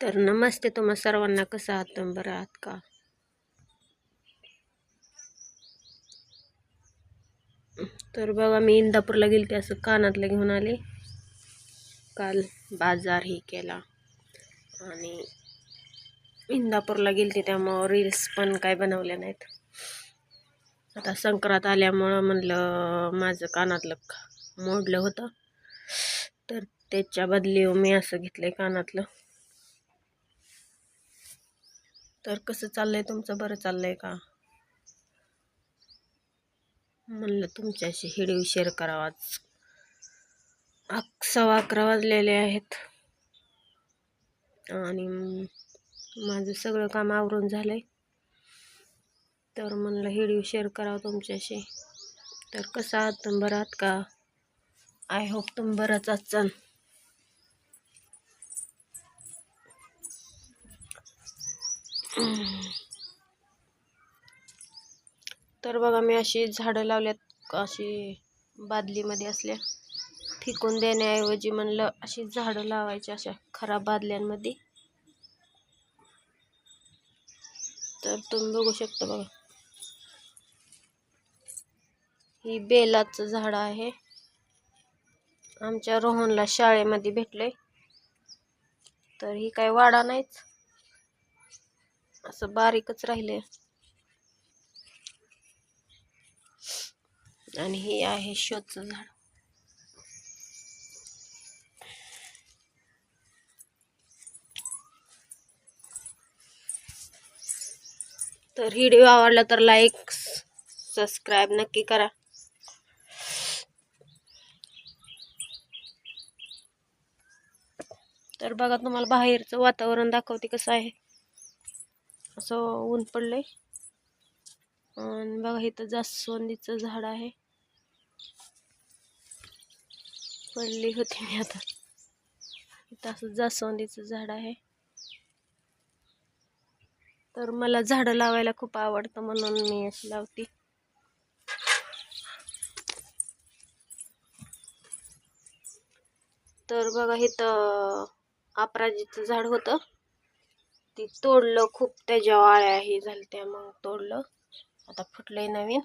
तर नमस्ते तुम्हा सर्वांना. कसं आहात तुम्ही? बरं आहात का? तर बघा मी इंदापूरला गेलते. असं कानातलं घेऊन आले. काल बाजार ही केला. आणि इंदापूरला गेली त्यामुळं रील्स पण काय बनवल्या नाहीत. आता संक्रांत आल्यामुळं म्हणलं माझं कानातलं मोडलं होतं. तर त्याच्या बदली मी असं घेतलंय कानातलं. तर कसं चाललंय तुमचं? बरं चाललंय का? म्हणलं तुमच्याशी हिडीव शेअर करावा. अक सव्वा अकरा वाजलेले आहेत. आणि माझं सगळं काम आवरून झालं आहे तर म्हणलं हिडीव शेअर करावं तुमच्याशी. तर कसं आहात? तुम्ही बरं आहात का? आय होप तुम्ही बरंच असाल तर बघा मी अशी झाडं लावल्यात अशी बादलीमध्ये असल्या. फिकून देण्याऐवजी म्हणलं अशी झाडं लावायची अशा खराब बादल्यांमध्ये. तर तुम्ही बघू शकता बघा. ही बेलाचं झाड आहे. आमच्या रोहनला शाळेमध्ये भेटलंय. तर ही काय वाडा नाहीच. असं बारीकच राहिले. आणि हे आहे शोचं झाड. तर व्हिडिओ आवडला तर लाईक सबस्क्राईब नक्की करा. तर बघा तुम्हाला बाहेरचं वातावरण दाखवते कसं आहे. असं ऊन पडलं आहे आणि बघा इथं जास्वंदीचं झाड आहे. पडली होती मी आता. इथं असं जास्वंदीचं झाड आहे. तर मला झाडं लावायला खूप आवडतं म्हणून मी अशी लावते. तर बघा इथं अपराजीचं झाड होतं. तोडलं खूप त्याच्या वाळ्या हे झाल्या त्या मग तोडलं. आता फुटलंय नवीन.